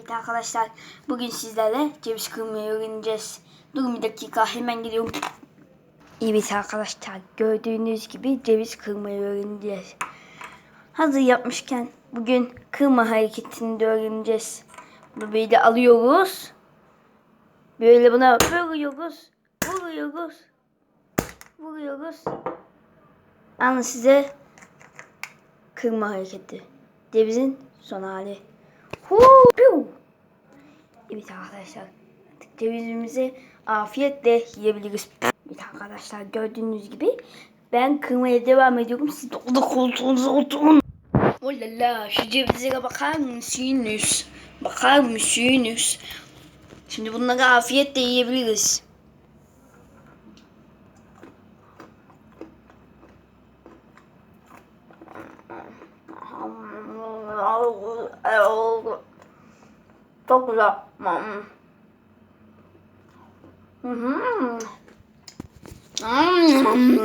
Evet arkadaşlar bugün sizlerle ceviz kırmayı öğreneceğiz. Durun bir dakika hemen geliyorum. Evet arkadaşlar gördüğünüz gibi ceviz kırmayı öğreneceğiz. Hazır yapmışken bugün kırma hareketini de öğreneceğiz. Bunu böyle alıyoruz. Böyle buna vuruyoruz. Vuruyoruz. Vuruyoruz. Alın size kırma hareketi. Cevizin son hali. Huu. Evet arkadaşlar. Artık cevizimizi afiyetle yiyebiliriz. Evet arkadaşlar gördüğünüz gibi ben kırmaya devam ediyorum. Siz de orada koltuğunuza oturun. Olala şu cevizlere bakar mısınız? Bakar mısınız? Şimdi bunları afiyetle yiyebiliriz. Çok güzel. Hı hı. Hmm.